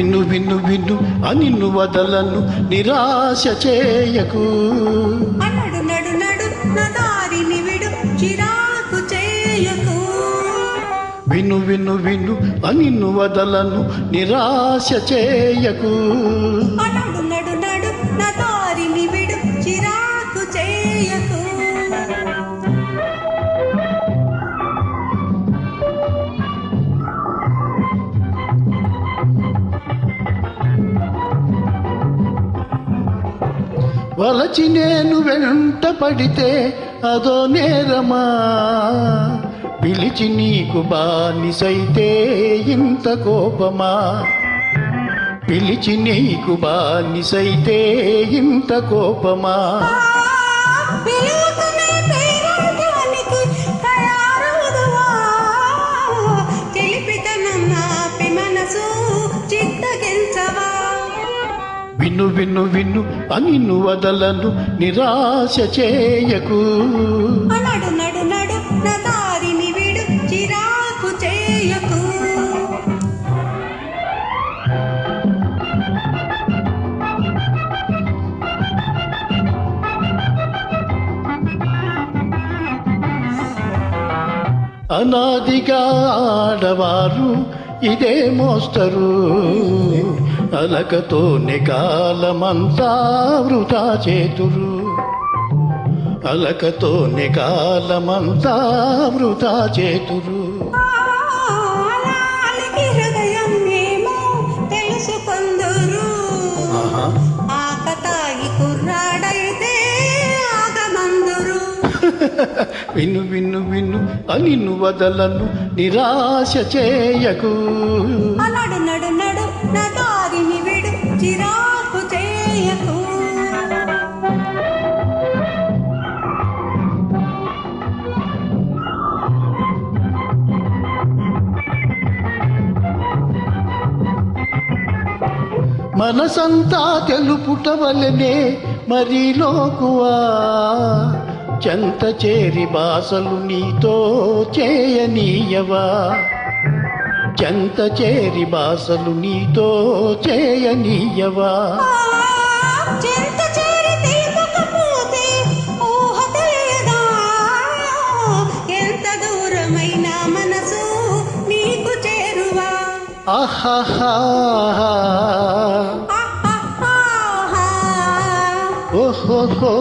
విను విను విను అనిన్ను వదలను నిరాశ చేయకు. నడు నడు నా దారిని విడు చిరాకు చేయకు. విను విను విను అనిన్ను వదలను నిరాశ చేయకు. నడు వలచి నేను వెంట పడితే అదో నేరమా? పిలిచి నీకు బానిసైతే ఇంత కోపమా? పిలిచి నీకు బానిసైతే ఇంత కోపమా? విను విను విను అనిన్ను వదలను నిరాశ చేయకు. నడు నడు నడు నా దారిని విడు చిరాకు చేయకు. అనాదిగా ఆడవారు ఇదే మోస్తరు. అలకతోనే కాలమంతా వృధా చేతురు అలకతోనే కాలమంతా వృధా చేతురు విను విను విను అనిన్ను వదలను నిరాశ చేయకు. నడు నడు నడు నా విడు చిరాకు చేయకు. మనసంతా తెలుపుటవలనే మరీ లోకువా? చెంత చేరి బాసలు నీతో చేయనీయవా? చెంత చేరి బాసలు నీతో చేయనీయవా? ఆహాహా. ఓహో.